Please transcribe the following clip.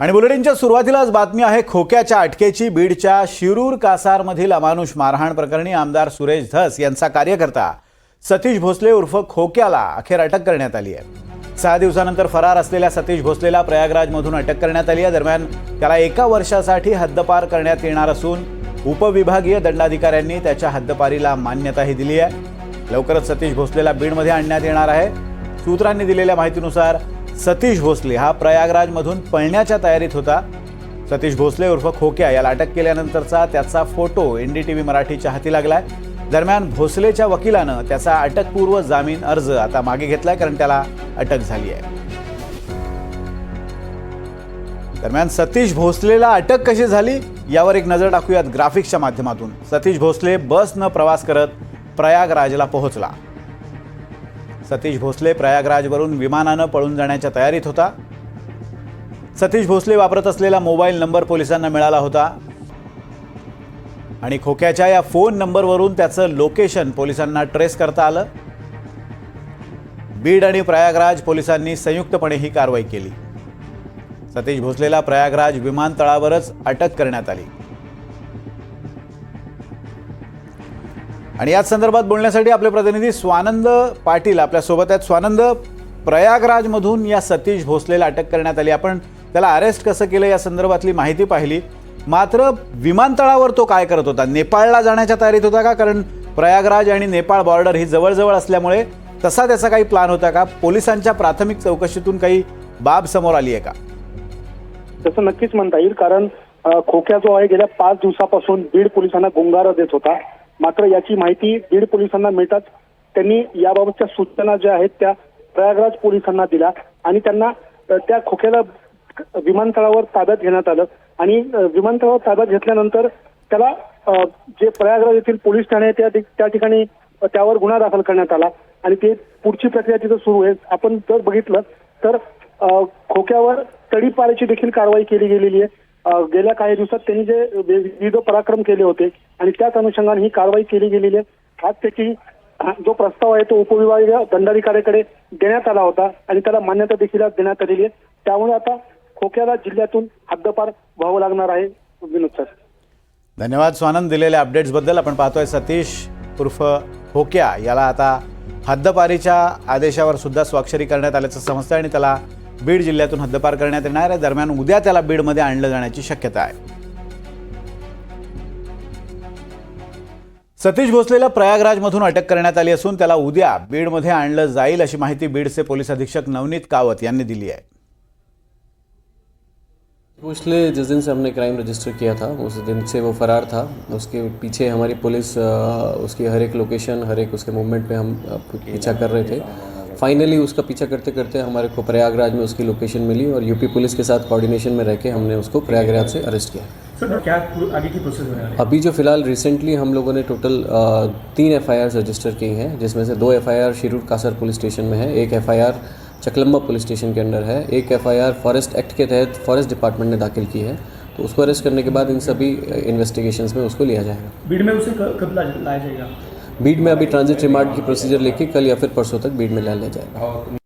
आणि बुलेटिनच्या सुरुवातीलाच बातमी आहे खोक्याच्या अटकेची बीडच्या शिरूर कासारमधील अमानुष मारहाण प्रकरणी आमदार सुरेश धस यांचा कार्यकर्ता सतीश भोसले उर्फ खोक्याला अखेर अटक करण्यात आली आहे. सहा दिवसानंतर फरार असलेल्या सतीश भोसलेला प्रयागराजमधून अटक करण्यात आली आहे. दरम्यान त्याला एका वर्षासाठी हद्दपार करण्यात येणार असून उपविभागीय दंडाधिकाऱ्यांनी त्याच्या हद्दपारीला मान्यताही दिली आहे. लवकरच सतीश भोसलेला बीडमध्ये आणण्यात येणार आहे. सूत्रांनी दिलेल्या माहितीनुसार सतीश भोसले. हा प्रयागराजमधून पळण्याच्या तयारीत होता. सतीश भोसले उर्फ खोक्या याला अटक केल्यानंतरचा त्याचा photo N D T V मराठीच्या हाती लागलाय. दरम्यान भोसलेच्या वकिलानं त्याचा अटकपूर्व जामीन अर्ज आता मागे घेतलाय कारण त्याला अटक झाली आहे. दरम्यान सतीश भोसलेला अटक कशी झाली यावर एक नजर टाकूयात ग्राफिक्सच्या माध्यमातून. सतीश भोसले बसनं प्रवास करत प्रयागराजला पोहोचला. सतीश भोसले प्रयागराजवरून विमानानं पळून जाण्याच्या तयारीत होता. सतीश भोसले वापरत असलेला मोबाईल नंबर पोलिसांना मिळाला होता. आणि खोक्याच्या या फोन नंबरवरून त्याचं लोकेशन पोलिसांना ट्रेस करता आलं. बीड आणि प्रयागराज पोलिसांनी संयुक्तपणे ही कारवाई केली. सतीश भोसलेला प्रयागराज विमानतळावरच अटक करण्यात आली. आणि याच संदर्भात बोलण्यासाठी आपले प्रतिनिधी स्वानंद पाटील आपल्यासोबत आहेत. स्वानंद प्रयागराजमधून या सतीश भोसलेला अटक करण्यात आली. आपण त्याला अरेस्ट कसं केलं या संदर्भातली माहिती पाहिली. मात्र विमानतळावर तो काय करत होता? नेपाळला जाण्याच्या तयारीत होता का? कारण प्रयागराज आणि नेपाळ बॉर्डर ही जवळजवळ असल्यामुळे तसा त्याचा काही प्लान होता का? पोलिसांच्या प्राथमिक चौकशीतून काही बाब समोर आली आहे का? तसं नक्कीच म्हणता येईल. कारण खोक्या जो आहे गेल्या पाच दिवसापासून बीड पोलिसांना गुंगारा देत होता. मात्र याची माहिती बीड पोलिसांना मिळताच त्यांनी याबाबतच्या सूचना ज्या आहेत त्या प्रयागराज पोलिसांना दिल्या आणि त्यांना त्या खोक्याला विमानतळावर ताब्यात घेण्यात आलं. आणि विमानतळावर ताब्यात घेतल्यानंतर त्याला जे प्रयागराज येथील पोलीस ठाणे त्या ठिकाणी त्यावर गुन्हा दाखल करण्यात आला. आणि ते पुढची प्रक्रिया तिथं सुरू आहे. आपण जर बघितलं तर अ, खोक्यावर तडीपारीची देखील कारवाई केली गेलेली आहे. गेल्या काही दिवसात त्यांनी जे विविध पराक्रम केले होते आणि त्याच अनुषंगाने ही कारवाई केली गेलेली आहे. आज त्याची जो प्रस्ताव आहे तो उपविभागीय दंडाधिकाऱ्याकडे देण्यात आला होता आणि त्याला मान्यता देखील देण्यात आलेली आहे. त्यामुळे आता खोक्याला जिल्ह्यातून हद्दपार व्हावं लागणार आहे. विनोद सर. धन्यवाद स्वानंद. दिलेल्या अपडेट्सबद्दल आपण पाहतोय सतीश उर्फ होक्या याला आता हद्दपारीच्या आदेशावर सुद्धा स्वाक्षरी करण्यात आल्याचं समजतं आणि त्याला बीड जिल्ह्यातून हद्दपार करण्यात येणार आहे. दरम्यान उद्या त्याला बीडमध्ये आणलं जाण्याची शक्यता आहे. सतीश भोसलेला प्रयागराजमधून अटक करण्यात आली असून त्याला उद्या बीडमध्ये आणलं जाईल अशी माहिती बीडचे पोलीस अधीक्षक नवनीत कावत यांनी दिली आहे. भोसले जिस दिन से हमने क्राइम रजिस्टर किया था उस दिन से वो फरार था। उसके पीछे हमारी पुलिस उसकी हर एक लोकेशन हर एक उसके मूवमेंट पे हम पीछा कर रहे थे। फाइनली उसका पीछा करते करते हमारे को प्रयागराज में उसकी लोकेशन मिली और यूपी पुलिस के साथ कोऑर्डिनेशन में रह के हमने उसको प्रयागराज से अरेस्ट किया। सर क्या आगे की प्रोसेस है? अभी जो फ़िलहाल रिसेंटली हम लोगों ने टोटल तीन एफ़ रजिस्टर की हैं जिसमें से दो F I Shirur Kasar police station में है एक एफ़ चकलम्बा पुलिस स्टेशन के अंडर है एक एफ़ फॉरेस्ट एक्ट के तहत फॉरेस्ट डिपार्टमेंट ने दाखिल की है। तो उसको अरेस्ट करने के बाद इन सभी इन्वेस्टिगेशंस में उसको लिया जाएगा। बीड में उसे कब लाया जाएगा? बीड में अभी ट्रांजिट रिमांड की प्रोसीजर लेके कल या फिर परसों तक बीड में ला लिया जाएगा।